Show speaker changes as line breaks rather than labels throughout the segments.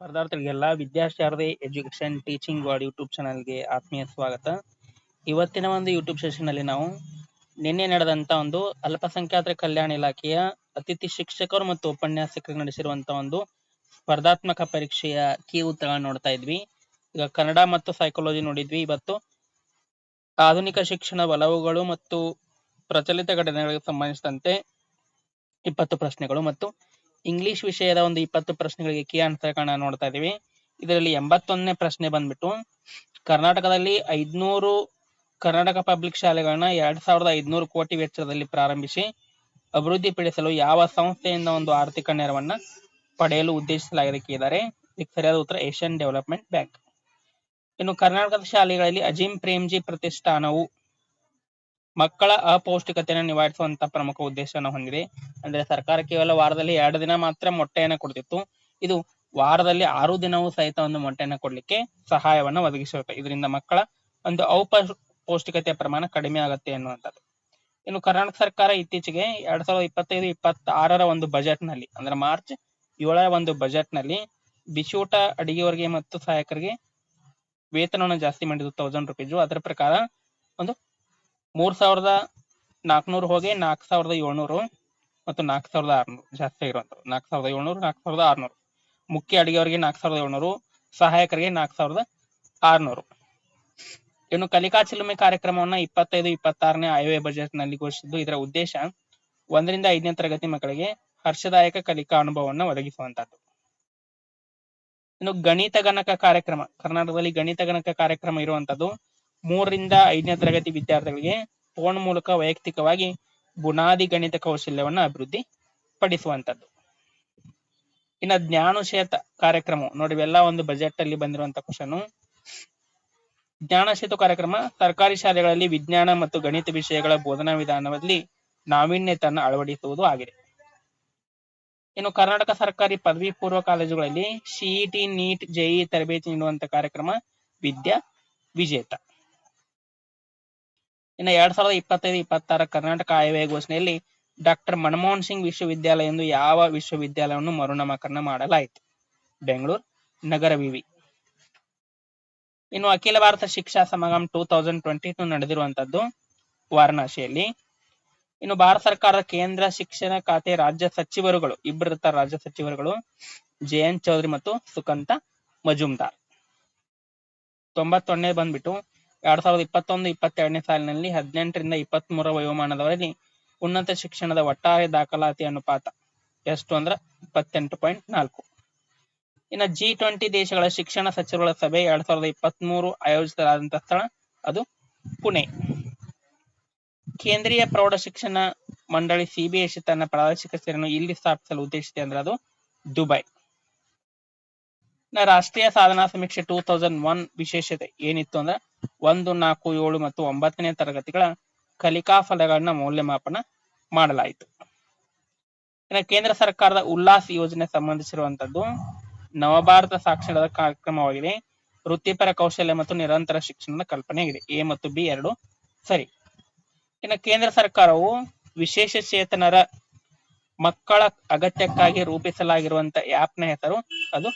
ಸ್ಪರ್ಧಾರ್ಥಿಗಳಿಗೆಲ್ಲ Vidyasharade education teaching world YouTube ಚಾನಲ್ಗೆ ಆತ್ಮೀಯ ಸ್ವಾಗತ. ಇವತ್ತಿನ ಒಂದು ಯೂಟ್ಯೂಬ್ ಸೆಷನ್ ಅಲ್ಲಿ ನಾವು ನಿನ್ನೆ ನಡೆದಂತ ಒಂದು ಅಲ್ಪಸಂಖ್ಯಾತರ ಕಲ್ಯಾಣ ಇಲಾಖೆಯ ಅತಿಥಿ ಶಿಕ್ಷಕರು ಮತ್ತು ಉಪನ್ಯಾಸಕರು ನಡೆಸಿರುವಂತ ಒಂದು ಸ್ಪರ್ಧಾತ್ಮಕ ಪರೀಕ್ಷೆಯ ಕೀ ಉತ್ತರಗಳನ್ನು ನೋಡ್ತಾ ಇದ್ವಿ. ಈಗ ಕನ್ನಡ ಮತ್ತು ಸೈಕಾಲಜಿ ನೋಡಿದ್ವಿ. ಇವತ್ತು ಆಧುನಿಕ ಶಿಕ್ಷಣ ಒಲವುಗಳು ಮತ್ತು ಪ್ರಚಲಿತ ಘಟನೆಗಳಿಗೆ ಸಂಬಂಧಿಸಿದಂತೆ ಇಪ್ಪತ್ತು ಪ್ರಶ್ನೆಗಳು ಮತ್ತು ಇಂಗ್ಲಿಷ್ ವಿಷಯದ ಒಂದು ಇಪ್ಪತ್ತು ಪ್ರಶ್ನೆಗಳಿಗೆ ಕೀ ಆನ್ಸರ್ಗಳನ್ನ ನೋಡ್ತಾ ಇದೀವಿ. ಇದರಲ್ಲಿ ಎಂಬತ್ತೊಂದನೇ ಪ್ರಶ್ನೆ ಬಂದ್ಬಿಟ್ಟು, ಕರ್ನಾಟಕದಲ್ಲಿ ಐದ್ನೂರು ಕರ್ನಾಟಕ ಪಬ್ಲಿಕ್ ಶಾಲೆಗಳನ್ನ ಎರಡ್ ಸಾವಿರದ ಐದ್ನೂರು ಕೋಟಿ ವೆಚ್ಚದಲ್ಲಿ ಪ್ರಾರಂಭಿಸಿ ಅಭಿವೃದ್ಧಿಪಡಿಸಲು ಯಾವ ಸಂಸ್ಥೆಯಿಂದ ಒಂದು ಆರ್ಥಿಕ ನೆರವನ್ನ ಪಡೆಯಲು ಉದ್ದೇಶಿಸಲಾಗಿದೆ ಕೇಳಿದ್ದಾರೆ ಇದಕ್ಕೆ ಸರಿಯಾದ ಉತ್ತರ ಏಷ್ಯನ್ ಡೆವಲಪ್ಮೆಂಟ್ ಬ್ಯಾಂಕ್ ಇನ್ನು ಕರ್ನಾಟಕದ ಶಾಲೆಗಳಲ್ಲಿ ಅಜಿಮ್ ಪ್ರೇಮ್ಜಿ ಪ್ರತಿಷ್ಠಾನವು ಮಕ್ಕಳ ಅಪೌಷ್ಟಿಕತೆಯನ್ನು ನಿವಾರಿಸುವಂತ ಪ್ರಮುಖ ಉದ್ದೇಶವನ್ನು ಹೊಂದಿದೆ. ಅಂದ್ರೆ ಸರ್ಕಾರ ಕೇವಲ ವಾರದಲ್ಲಿ ಎರಡು ದಿನ ಮಾತ್ರ ಮೊಟ್ಟೆಯನ್ನು ಕೊಡ್ತಿತ್ತು. ಇದು ವಾರದಲ್ಲಿ ಆರು ದಿನವೂ ಸಹಿತ ಒಂದು ಮೊಟ್ಟೆಯನ್ನು ಕೊಡ್ಲಿಕ್ಕೆ ಸಹಾಯವನ್ನು ಒದಗಿಸುತ್ತೆ. ಇದರಿಂದ ಮಕ್ಕಳ ಒಂದು ಔಪೌಷ್ಟಿಕತೆಯ ಪ್ರಮಾಣ ಕಡಿಮೆ ಆಗುತ್ತೆ ಎನ್ನುವಂಥದ್ದು ಇನ್ನು ಕರ್ನಾಟಕ ಸರ್ಕಾರ ಇತ್ತೀಚೆಗೆ ಎರಡ್ ಸಾವಿರದ ಇಪ್ಪತ್ತೈದು, ಇಪ್ಪತ್ತಾರರ ಒಂದು ಬಜೆಟ್ನಲ್ಲಿ ಅಂದ್ರೆ ಮಾರ್ಚ್ ಏಳರ ಒಂದು ಬಜೆಟ್ನಲ್ಲಿ ಬಿಸಿಯೂಟ ಅಡಿಗೆವರಿಗೆ ಮತ್ತು ಸಹಾಯಕರಿಗೆ ವೇತನವನ್ನು ಜಾಸ್ತಿ ಮಾಡಿದ್ದು ತೌಸಂಡ್ ರುಪೀಸ್ ಅದರ ಪ್ರಕಾರ ಒಂದು ಮೂರ್ ಸಾವಿರದ ನಾಲ್ಕುನೂರು ಹೋಗಿ ನಾಲ್ಕು ಸಾವಿರದ ಏಳ್ನೂರು ಮತ್ತು ನಾಲ್ಕು ಸಾವಿರದ ಆರ್ನೂರು, ಜಾಸ್ತಿ ಆಗಿರುವಂಥದ್ದು ನಾಲ್ಕು ಸಾವಿರದ ಏಳ್ನೂರು ನಾಲ್ಕು ಸಾವಿರದ ಆರ್ನೂರು. ಮುಖ್ಯ ಅಡಿಗೆಯವರಿಗೆ ನಾಲ್ಕು ಸಾವಿರದ ಏಳ್ನೂರು, ಸಹಾಯಕರಿಗೆ ನಾಲ್ಕು ಸಾವಿರದ ಆರ್ನೂರು. ಇನ್ನು ಕಲಿಕಾ ಚಿಲುಮೆ ಕಾರ್ಯಕ್ರಮವನ್ನ ಇಪ್ಪತ್ತೈದು, ಇಪ್ಪತ್ತಾರನೇ ಆಯವ್ಯಯ ಬಜೆಟ್ನಲ್ಲಿ ಘೋಷಿಸಿದ್ದು. ಇದರ ಉದ್ದೇಶ ಒಂದರಿಂದ ಐದನೇ ತರಗತಿ ಮಕ್ಕಳಿಗೆ ಹರ್ಷದಾಯಕ ಕಲಿಕಾ ಅನುಭವವನ್ನ ಒದಗಿಸುವಂತದ್ದು ಇನ್ನು ಗಣಿತ ಗಣಕ ಕಾರ್ಯಕ್ರಮ, ಕರ್ನಾಟಕದಲ್ಲಿ ಗಣಿತ ಗಣಕ ಕಾರ್ಯಕ್ರಮ ಇರುವಂತದ್ದು ಮೂರರಿಂದ ಐದನೇ ತರಗತಿ ವಿದ್ಯಾರ್ಥಿಗಳಿಗೆ ಫೋನ್ ಮೂಲಕ ವೈಯಕ್ತಿಕವಾಗಿ ಬುನಾದಿ ಗಣಿತ ಕೌಶಲ್ಯವನ್ನ ಅಭಿವೃದ್ಧಿ ಪಡಿಸುವಂತದ್ದು ಇನ್ನ ಜ್ಞಾನಶೇತ ಕಾರ್ಯಕ್ರಮ, ನೋಡಿ ಇವೆಲ್ಲ ಒಂದು ಬಜೆಟ್ ಅಲ್ಲಿ ಬಂದಿರುವಂತ ಕ್ವಶನ್ ಜ್ಞಾನ ಸೇತು ಕಾರ್ಯಕ್ರಮ, ಸರ್ಕಾರಿ ಶಾಲೆಗಳಲ್ಲಿ ವಿಜ್ಞಾನ ಮತ್ತು ಗಣಿತ ವಿಷಯಗಳ ಬೋಧನಾ ವಿಧಾನದಲ್ಲಿ ನಾವೀನ್ಯತೆಯನ್ನು ಅಳವಡಿಸುವುದು ಆಗಿದೆ. ಇನ್ನು ಕರ್ನಾಟಕ ಸರ್ಕಾರಿ ಪದವಿ ಪೂರ್ವ ಕಾಲೇಜುಗಳಲ್ಲಿ ಸಿಇಟಿ ನೀಟ್ ಜೆಇ ತರಬೇತಿ ನೀಡುವಂತ ಕಾರ್ಯಕ್ರಮ ವಿದ್ಯಾ ವಿಜೇತ. ಇನ್ನು ಎರಡ್ ಸಾವಿರದ ಇಪ್ಪತ್ತೈದು, ಇಪ್ಪತ್ತಾರ ಕರ್ನಾಟಕ ಆಯವ್ಯಯ ಘೋಷಣೆಯಲ್ಲಿ ಡಾಕ್ಟರ್ ಮನಮೋಹನ್ ಸಿಂಗ್ ವಿಶ್ವವಿದ್ಯಾಲಯ ಎಂದು ಯಾವ ವಿಶ್ವವಿದ್ಯಾಲಯವನ್ನು ಮರುನಾಮಕರಣ ಮಾಡಲಾಯಿತು? ಬೆಂಗಳೂರು, ನಗರ ವಿವಿ ಇನ್ನು Akhila Bharata Shiksha Samagam two thousand twenty two ನಡೆದಿರುವಂತದ್ದು ವಾರಣಾಸಿಯಲ್ಲಿ. ಇನ್ನು ಭಾರತ ಸರ್ಕಾರದ ಕೇಂದ್ರ ಶಿಕ್ಷಣ ಖಾತೆ ರಾಜ್ಯ ಸಚಿವರುಗಳು, ಇಬ್ಬರು ರಾಜ್ಯ ಸಚಿವರುಗಳು ಜೆ ಚೌಧರಿ ಮತ್ತು ಸುಕಂತ ಮಜುಮ್ದಾರ್ ತೊಂಬತ್ತೊಂದನೇ ಬಂದ್ಬಿಟ್ಟು ಎರಡ್ ಸಾವಿರದ ಇಪ್ಪತ್ತೊಂದು ಇಪ್ಪತ್ತೆರಡನೇ ಸಾಲಿನಲ್ಲಿ ಹದಿನೆಂಟರಿಂದ ಇಪ್ಪತ್ತ್ ಮೂರ ವಯೋಮಾನದವರೆಗೆ ಉನ್ನತ ಶಿಕ್ಷಣದ ಒಟ್ಟಾರೆ ದಾಖಲಾತಿ ಅನುಪಾತ ಎಷ್ಟು ಅಂದ್ರ ಇಪ್ಪತ್ತೆಂಟು ಪಾಯಿಂಟ್ ನಾಲ್ಕು. ಇನ್ನು ಜಿ ಟ್ವೆಂಟಿ ದೇಶಗಳ ಶಿಕ್ಷಣ ಸಚಿವರುಗಳ ಸಭೆ ಎರಡ್ ಸಾವಿರದ ಇಪ್ಪತ್ತ್ ಮೂರು ಆಯೋಜಿಸಲಾದಂತಹ ಸ್ಥಳ, ಅದು ಪುಣೆ. ಕೇಂದ್ರೀಯ ಪ್ರೌಢ ಶಿಕ್ಷಣ ಮಂಡಳಿ ಸಿಬಿಎಸ್ಇ ತನ್ನ ಪ್ರಾದೇಶಿಕ ಕಚೇರಿಯನ್ನು ಇಲ್ಲಿ ಸ್ಥಾಪಿಸಲು ಉದ್ದೇಶಿಸಿದೆ ಅಂದ್ರೆ ಅದು ದುಬೈ. ರಾಷ್ಟ್ರೀಯ ಸಾಧನಾ ಸಮೀಕ್ಷೆ ಟೂ ತೌಸಂಡ್ ಒನ್ ವಿಶೇಷತೆ ಏನಿತ್ತು ಅಂದ್ರೆ ಒಂದು, ನಾಲ್ಕು, ಏಳು ಮತ್ತು ಒಂಬತ್ತನೇ ತರಗತಿಗಳ ಕಲಿಕಾ ಫಲಗಳನ್ನ ಮೌಲ್ಯಮಾಪನ ಮಾಡಲಾಯಿತು. ಇನ್ನು ಕೇಂದ್ರ ಸರ್ಕಾರದ ಉಲ್ಲಾಸ್ ಯೋಜನೆ ಸಂಬಂಧಿಸಿರುವಂತದ್ದು ನವಭಾರತ ಸಾಕ್ಷರತಾ ಕಾರ್ಯಕ್ರಮವಾಗಿದೆ. ವೃತ್ತಿಪರ ಕೌಶಲ್ಯ ಮತ್ತು ನಿರಂತರ ಶಿಕ್ಷಣದ ಕಲ್ಪನೆಯಾಗಿದೆ ಎ ಮತ್ತು ಬಿ ಎರಡು ಸರಿ. ಇನ್ನು ಕೇಂದ್ರ ಸರ್ಕಾರವು ವಿಶೇಷ ಚೇತನರ ಮಕ್ಕಳ ಅಗತ್ಯಕ್ಕಾಗಿ ರೂಪಿಸಲಾಗಿರುವಂತ ಆಪ್ನ ಹೆಸರು ಅದು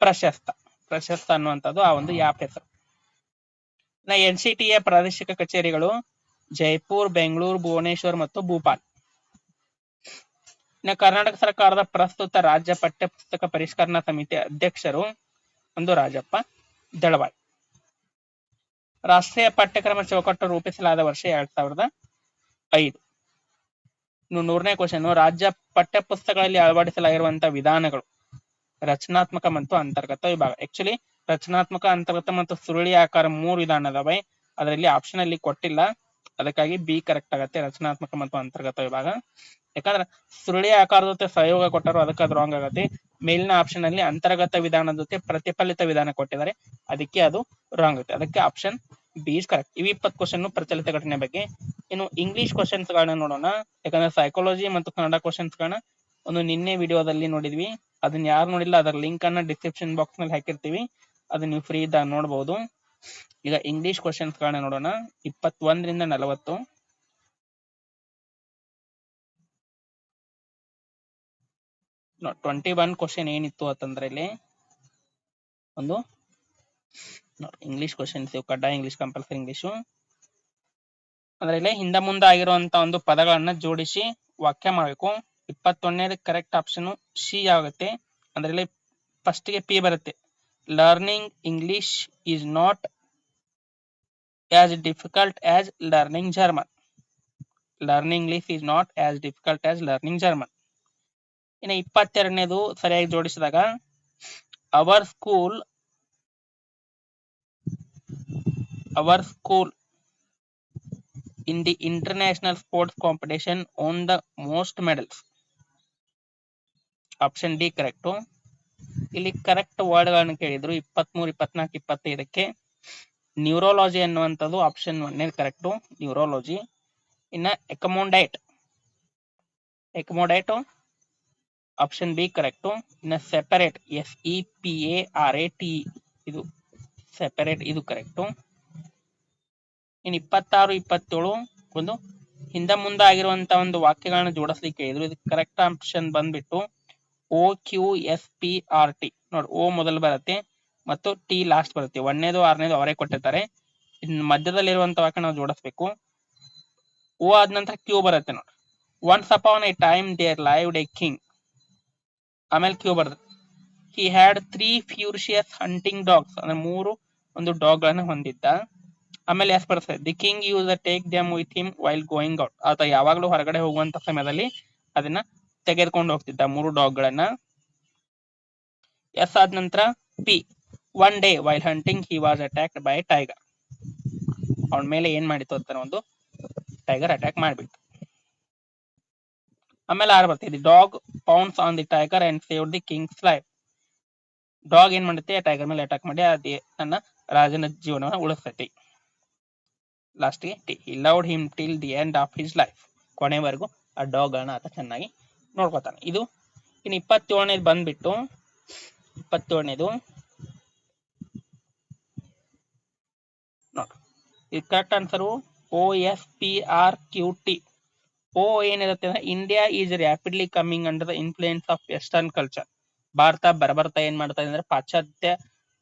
ಪ್ರಶಸ್ತ. ಪ್ರಶಸ್ತ ಅನ್ನುವಂಥದ್ದು ಆ ಒಂದು ಆಪ್ ಹೆಸರು. ಇನ್ನ ಎನ್ ಸಿ ಟಿಯ ಪ್ರಾದೇಶಿಕ ಕಚೇರಿಗಳು ಜೈಪುರ್, ಬೆಂಗಳೂರು, ಭುವನೇಶ್ವರ್ ಮತ್ತು ಭೂಪಾಲ್. ಇನ್ನು ಕರ್ನಾಟಕ ಸರ್ಕಾರದ ಪ್ರಸ್ತುತ ರಾಜ್ಯ ಪಠ್ಯ ಪುಸ್ತಕ ಪರಿಷ್ಕರಣಾ ಸಮಿತಿ ಅಧ್ಯಕ್ಷರು ಒಂದು ರಾಜಪ್ಪ ದಳವಾಯ್. ರಾಷ್ಟ್ರೀಯ ಪಠ್ಯಕ್ರಮ ಚೌಕಟ್ಟು ರೂಪಿಸಲಾದ ವರ್ಷ ಎರಡ್ ಸಾವಿರದ ಐದು. ನೂರನೇ ಕ್ವಶನ್ ರಾಜ್ಯ ಪಠ್ಯ ಪುಸ್ತಕಗಳಲ್ಲಿ ಅಳವಡಿಸಲಾಗಿರುವಂತಹ ವಿಧಾನಗಳು ರಚನಾತ್ಮಕ ಮತ್ತು ಅಂತರ್ಗತ ವಿಭಾಗ. ಆಕ್ಚುಲಿ ರಚನಾತ್ಮಕ ಅಂತರ್ಗತ ಮತ್ತು ಸುರುಳಿ ಆಕಾರ ಮೂರು ವಿಧಾನ ಅದಾವೆ ಅದರಲ್ಲಿ ಆಪ್ಷನ್ ಅಲ್ಲಿ ಕೊಟ್ಟಿಲ್ಲ. ಅದಕ್ಕಾಗಿ ಬಿ ಕರೆಕ್ಟ್ ಆಗತ್ತೆ, ರಚನಾತ್ಮಕ ಮತ್ತು ಅಂತರ್ಗತ ವಿಭಾಗ. ಯಾಕಂದ್ರೆ ಸುರುಳಿ ಆಕಾರದ ಜೊತೆ ಸಹಯೋಗ ಕೊಟ್ಟರು ಅದಕ್ಕೆ ಅದು ರಾಂಗ್ ಆಗತ್ತೆ. ಮೇಲಿನ ಆಪ್ಷನ್ ಅಲ್ಲಿ ಅಂತರ್ಗತ ವಿಧಾನದ ಜೊತೆ ಪ್ರತಿಫಲಿತ ವಿಧಾನ ಕೊಟ್ಟಿದ್ದಾರೆ. ಅದಕ್ಕೆ ಅದು ರಾಂಗ್ ಆಗುತ್ತೆ. ಅದಕ್ಕೆ ಆಪ್ಷನ್ ಬಿ ಇಸ್ ಕರೆಕ್ಟ್ ಇವು ಇಪ್ಪತ್ತು ಕ್ವಶನ್ ಪ್ರಚಲಿತ ಘಟನೆ ಬಗ್ಗೆ. ಇನ್ನು ಇಂಗ್ಲಿಷ್ ಕ್ವಶನ್ಸ್ ಗಳನ್ನ ನೋಡೋಣ. ಯಾಕಂದ್ರೆ ಸೈಕಾಲಜಿ ಮತ್ತು ಕನ್ನಡ ಕ್ವಶನ್ಸ್ ಗಳನ್ನ ಒಂದು ನಿನ್ನೆ ವಿಡಿಯೋದಲ್ಲಿ ನೋಡಿದ್ವಿ. ಅದನ್ನ ಯಾರು ನೋಡಿಲ್ಲ, ಅದರ ಲಿಂಕ್ ಅನ್ನ ಡಿಸ್ಕ್ರಿಪ್ಷನ್ ಬಾಕ್ಸ್ನಲ್ಲಿ ಹಾಕಿರ್ತೀವಿ. ಅದನ್ನ ನೀವು ಫ್ರೀ ಇದ್ದಾಗ ನೋಡಬಹುದು ಈಗ ಇಂಗ್ಲಿಷ್ ಕ್ವಶನ್ಸ್ ಗಳನ್ನ ನೋಡೋಣ. ಇಪ್ಪತ್ತೊಂದರಿಂದ ನಲವತ್ತು. ಟ್ವೆಂಟಿ ಒನ್ ಕ್ವಶನ್ ಏನಿತ್ತು ಅಂತಂದ್ರೆ ಇಲ್ಲಿ ಒಂದು ಇಂಗ್ಲಿಷ್ ಕ್ವಶನ್ಸ್ ಕಡ್ಡಾಯ ಇಂಗ್ಲಿಷ್ ಕಂಪಲ್ಸರಿ ಇಂಗ್ಲಿಷು ಅದ್ರಲ್ಲಿ ಹಿಂದೆ ಮುಂದೆ ಆಗಿರುವಂತ ಒಂದು ಪದಗಳನ್ನ ಜೋಡಿಸಿ ವಾಕ್ಯ ಮಾಡಬೇಕು. ಇಪ್ಪತ್ತೊಂದನೇದು ಕರೆಕ್ಟ್ ಆಪ್ಷನ್ ಸಿ ಆಗುತ್ತೆ. ಅದರಲ್ಲಿ ಫಸ್ಟ್ಗೆ ಪಿ ಬರುತ್ತೆ. learning English is not as difficult as learning German learning English is not as difficult as learning German ಇನ್ನು ಇಪ್ಪತ್ತೆರಡನೇದು ಸರಿಯಾಗಿ ಜೋಡಿಸಿದಾಗ our school our school in the international sports competition won the most medals option D correct ಇಲ್ಲಿ correct word ಗಳನ್ನ ಕೇಳಿದ್ರು. ಇಪ್ಪತ್ಮೂರು, ಇಪ್ಪತ್ನಾಲ್ಕು, ಇಪ್ಪತ್ತೈದಕ್ಕೆ neurology ಅನ್ನುವಂಥದ್ದು ಆಪ್ಷನ್ ಒನ್ ಕರೆಕ್ಟ್ ನ್ಯೂರೋಲಜಿ ಇನ್ನ accommodate accommodate option B correct ಇನ್ನ separate S E P A R A T ಇದು ಸೆಪರೇಟ್ ಇದು ಕರೆಕ್ಟ್ ಇನ್ ಇಪ್ಪತ್ತಾರು, ಇಪ್ಪತ್ತೇಳು ಒಂದು ಹಿಂದೆ ಮುಂದೆ ಆಗಿರುವಂತ ಒಂದು ವಾಕ್ಯಗಳನ್ನ ಜೋಡಿಸ್ಲಿಕ್ಕೆ ಹೇಳಿದ್ರು. ಇದು ಕರೆಕ್ಟ್ ಆಪ್ಷನ್ ಬಂದ್ಬಿಟ್ಟು O Q S P R T ನೋಡಿ ಓ ಮೊದಲು ಬರುತ್ತೆ ಮತ್ತು ಟಿ ಲಾಸ್ಟ್ ಬರುತ್ತೆ. ಒಂದನೇದು, ಆರನೇದು ಅವರೇ ಕೊಟ್ಟಿರ್ತಾರೆ. ಮಧ್ಯದಲ್ಲಿರುವಂತ ವಾಕ್ಯ ನಾವು ಜೋಡಿಸ್ಬೇಕು. ಓ ಆದ ನಂತರ ಕ್ಯೂ ಬರುತ್ತೆ ನೋಡಿ. Once upon a time there lived the king ಆಮೇಲೆ ಕ್ಯೂ ಬರುತ್ತೆ. He had three furious hunting dogs ಅಂದ್ರೆ ಮೂರು, ಒಂದು ಡಾಗ್ ಗಳನ್ನ ಹೊಂದಿದ್ದ. ಆಮೇಲೆ ಎಸ್ ಬರ್ತದೆ the king use take them with him while going out ಆತ ಯಾವಾಗಲೂ ಹೊರಗಡೆ ಹೋಗುವಂತ ಸಮಯದಲ್ಲಿ ಅದನ್ನ ತೆಗೆದುಕೊಂಡು ಹೋಗ್ತಿದ್ದ ಮೂರು ಡಾಗ್ ಗಳನ್ನ. ಎಸ್ ಆದ ನಂತರ P one day while hunting he was attacked by tiger ಅವನ ಮೇಲೆ ಏನ್ ಮಾಡಿತ್ತು ಅಂತ ಒಂದು ಟೈಗರ್ ಅಟ್ಯಾಕ್ ಮಾಡ್ಬಿಟ್ಟು ಆಮೇಲೆ ಆರ್ ಬರ್ತಿದೆ. Dog pounds on the tiger and save the king's life dog ಏನ್ ಮಾಡುತ್ತೆ? ಟೈಗರ್ ಮೇಲೆ ಅಟ್ಯಾಕ್ ಮಾಡಿ ಅದೇ ನನ್ನ ರಾಜನ ಜೀವನವನ್ನು ಉಳಿಸ್ತೈತಿ ಲಾಸ್ಟ್ಗೆ T loved him till the end of his life ಕೊನೆವರೆಗೂ ಆ ಡಾಗ್ ಗಳನ್ನ ಆತ ಚೆನ್ನಾಗಿ ನೋಡ್ಕೊತಾನೆ. ಇದು ಇನ್ನು ಇಪ್ಪತ್ತೇಳನೇದು ಬಂದ್ಬಿಟ್ಟು, ಇಪ್ಪತ್ತೇಳನೇದು ಇದು correct answer O S P R Q T O ಏನಿರುತ್ತೆ ಅಂದ್ರೆ India is rapidly coming under the influence of western culture Bharat ಬರಬರ್ತಾ ಏನ್ ಮಾಡ್ತಾ ಇದೆ ಅಂದ್ರೆ ಪಾಶ್ಚಾತ್ಯ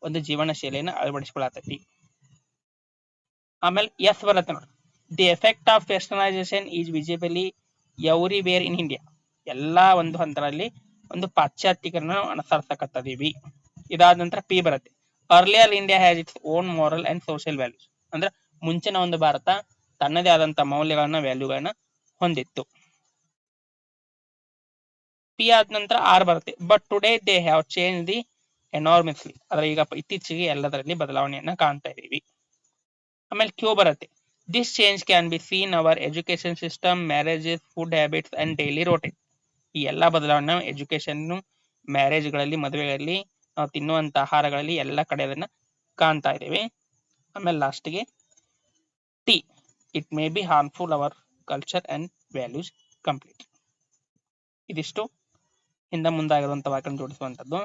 ಒಂದು ಜೀವನ ಶೈಲಿಯನ್ನು ಅಳವಡಿಸಿಕೊಳ್ಳತೈತಿ. ಆಮೇಲೆ ಎಸ್ ಬರುತ್ತೆ ನೋಡಿ. The effect of westernisation is visibly everywhere in India ಎಲ್ಲಾ ಒಂದು ಹಂತದಲ್ಲಿ ಒಂದು ಪಾಶ್ಚಾತ್ಯೀಕರಣ ಅನುಸರಿಸಕತ್ತದೀವಿ. ಇದಾದ ನಂತರ ಪಿ ಬರುತ್ತೆ. Earlier India has its own moral and social values ಅಂದ್ರೆ ಮುಂಚಿನ ಒಂದು ಭಾರತ ತನ್ನದೇ ಆದಂತ ಮೌಲ್ಯಗಳನ್ನ ವ್ಯಾಲ್ಯೂಗಳನ್ನ ಹೊಂದಿತ್ತು. ಪಿ ಆದ ನಂತರ ಆರ್ ಬರುತ್ತೆ. But today they have change the enormously ಅದ್ರ ಈಗ ಇತ್ತೀಚೆಗೆ ಎಲ್ಲದರಲ್ಲಿ ಬದಲಾವಣೆಯನ್ನ ಕಾಣ್ತಾ ಇದೀವಿ. ಆಮೇಲೆ ಕ್ಯೂ ಬರುತ್ತೆ. This change can be seen our education system marriages food habits and daily routine ಈ ಎಲ್ಲಾ ಬದಲಾವಣೆ ಎಜುಕೇಶನ್ ಮ್ಯಾರೇಜ್ಗಳಲ್ಲಿ, ಮದುವೆಗಳಲ್ಲಿ ನಾವು ತಿನ್ನುವಂತ ಆಹಾರಗಳಲ್ಲಿ ಎಲ್ಲ ಕಡೆ ಅದನ್ನ ಕಾಣ್ತಾ ಇದ್ದೇವೆ. ಆಮೇಲೆ ಲಾಸ್ಟ್ಗೆ T it may be harmful our culture and values complete. ಇದಿಷ್ಟು. ಹಿಂದೆ ಮುಂದಾಗಿರುವಂತ ವಾಕ್ಯ ಜೋಡಿಸುವಂತದ್ದು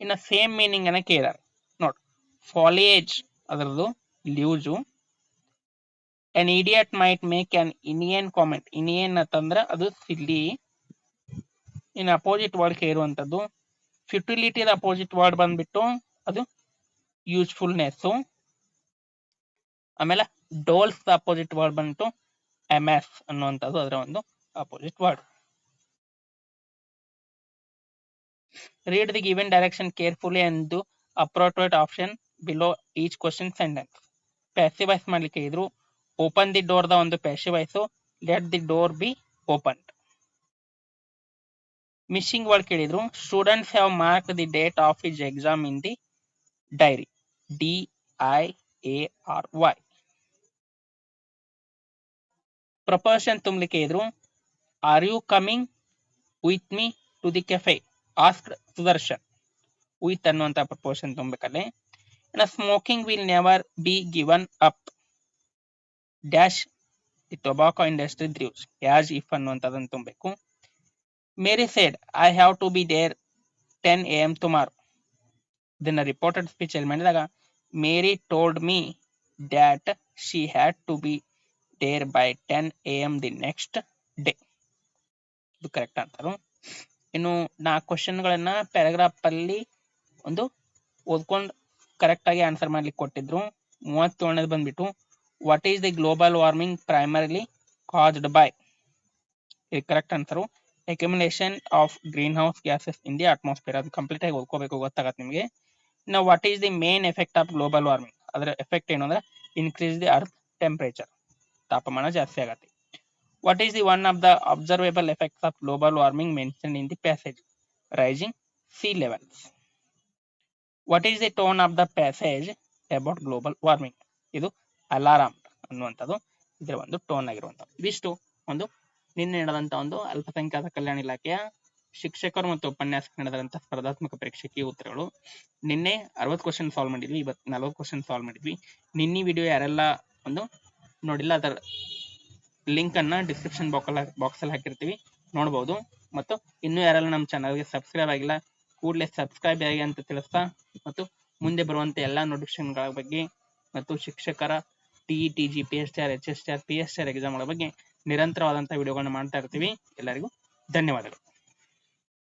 ಇನ್ನ ಸೇಮ್ ಮೀನಿಂಗ್ ಅನ್ನ ಕೇಳಿದಾರೆ ನೋಡಿ. ಫಾಲಿಯೇಜ್ ಅದರದ್ದು loose an idiot might make an inane comment inane ಅಂತಂದ್ರೆ ಅದು ಸಿಲ್ಲಿ ಇನ್ ಅಪೋಸಿಟ್ ವರ್ಡ್ ಇರುವಂತದ್ದು ಫ್ಯುಟಿಲಿಟಿ ಅಪೋಸಿಟ್ ವರ್ಡ್ ಬಂದ್ಬಿಟ್ಟು ಅದು ಯೂಸ್ಫುಲ್ನೆಸ್ ಆಮೇಲೆ ಡೋಲ್ಸ್ ಅಪೋಸಿಟ್ ವರ್ಡ್ ಬಂದ್ಬಿಟ್ಟು ಎಂ ಅನ್ನುವಂಥದ್ದು ಅದರ ಒಂದು opposite word read the given direction carefully ಎಂದು appropriate option below each question sentence passivise ಮಾಡ್ಲಿಕ್ಕೆ ಇದ್ರು ಓಪನ್ ದಿ ಡೋರ್ ದ ಒಂದು passivise let the door be open missing word ಕೇಳಿದ್ರು. Students have mark the date of his exam in the diary D I A R Y preposition ತುಂಬಲಿಕ್ಕೆ ಇದ್ರು. Are you coming with me to the cafe ask Sudarshan with ಅನ್ನುವಂತ preposition ತುಂಬಬೇಕಲ್ಲಿ. Smoking will never be given up dash the tobacco industry thrives as if ಅನ್ನುವಂಥದ್ದನ್ನು ತುಂಬಬೇಕು. Mary said I have to be there ten A M tomorrow ಇದನ್ನ reported speech ಅಲ್ಲಿ ಮಾಡಿದಾಗ, Mary told me that she had to be there by ten A M the next day ಇದು correct ಅಂತಾರು ಇನ್ನು ನಾಲ್ಕು ಕ್ವಶನ್ಗಳನ್ನ paragraph ಅಲ್ಲಿ ಒಂದು ಓದ್ಕೊಂಡು ಕರೆಕ್ಟ್ ಆಗಿ ಆನ್ಸರ್ ಮಾಡ್ಲಿಕ್ಕೆ ಕೊಟ್ಟಿದ್ರು. ಮೂವತ್ತೇಳನೇದು ಬಂದ್ಬಿಟ್ಟು what is the global warming primarily caused by ಇದು correct answer accumulation of greenhouse gases in the atmosphere ಅದು ಕಂಪ್ಲೀಟ್ ಆಗಿ ಓದ್ಕೋಬೇಕು ಗೊತ್ತಾಗತ್ತೆ ನಿಮಗೆ. ನಾವು what is the main effect of global warming ಅದರ ಎಫೆಕ್ಟ್ ಏನು ಅಂದ್ರೆ ಇನ್ಕ್ರೀಸ್ ದಿ ಅರ್ತ್ ಟೆಂಪರೇಚರ್ ತಾಪಮಾನ ಜಾಸ್ತಿ ಆಗತ್ತೆ. What is the one of the observable effects of global warming mention in the passage rising sea levels what is the tone of the passage about global warming ಇದು alarm ಅನ್ನುವಂಥದ್ದು ಇದರ ಒಂದು tone ಆಗಿರುವಂಥದ್ದು. ಇದಿಷ್ಟು ಒಂದು ನಿನ್ನೆ ನಡೆದಂತ ಒಂದು ಅಲ್ಪಸಂಖ್ಯಾತ ಕಲ್ಯಾಣ ಇಲಾಖೆಯ ಶಿಕ್ಷಕರು ಮತ್ತು ಉಪನ್ಯಾಸಕ ನಡೆದಂತ ಸ್ಪರ್ಧಾತ್ಮಕ ಪರೀಕ್ಷೆಗೆ ಉತ್ತರಗಳು. ನಿನ್ನೆ ಅರವತ್ತು ಕ್ವಶನ್ ಸಾಲ್ವ್ ಮಾಡಿದ್ವಿ, ಇವತ್ತು ನಲವತ್ತು ಕ್ವಶನ್ ಸಾಲ್ವ್ ಮಾಡಿದ್ವಿ. ನಿನ್ನೆ ವಿಡಿಯೋ ಯಾರೆಲ್ಲ ಒಂದು ನೋಡಿಲ್ಲ, ಅದರ ಲಿಂಕ್ ಅನ್ನ ಡಿಸ್ಕ್ರಿಪ್ಷನ್ ಬಾಕ್ಸ್ ಅಲ್ಲಿ ಹಾಕಿರ್ತೀವಿ ನೋಡಬಹುದು ಮತ್ತು ಇನ್ನೂ ಯಾರೆಲ್ಲ ನಮ್ಮ ಚಾನಲ್ಗೆ ಸಬ್ಸ್ಕ್ರೈಬ್ ಆಗಿಲ್ಲ, ಕೂಡಲೇ ಸಬ್ಸ್ಕ್ರೈಬ್ ಆಗಿ ಅಂತ ತಿಳಿಸ್ತಾ ಮತ್ತು ಮುಂದೆ ಬರುವಂತ ಎಲ್ಲಾ ನೋಟಿಫಿಕೇಶನ್ಗಳ ಬಗ್ಗೆ ಮತ್ತು ಶಿಕ್ಷಕರ T T G P S T R H S T R P S T R ಎಕ್ಸಾಮ್ಗಳ ಬಗ್ಗೆ ನಿರಂತರವಾದಂತಹ ವಿಡಿಯೋಗಳನ್ನ ಮಾಡ್ತಾ ಇರ್ತೀವಿ. ಎಲ್ಲರಿಗೂ ಧನ್ಯವಾದಗಳು.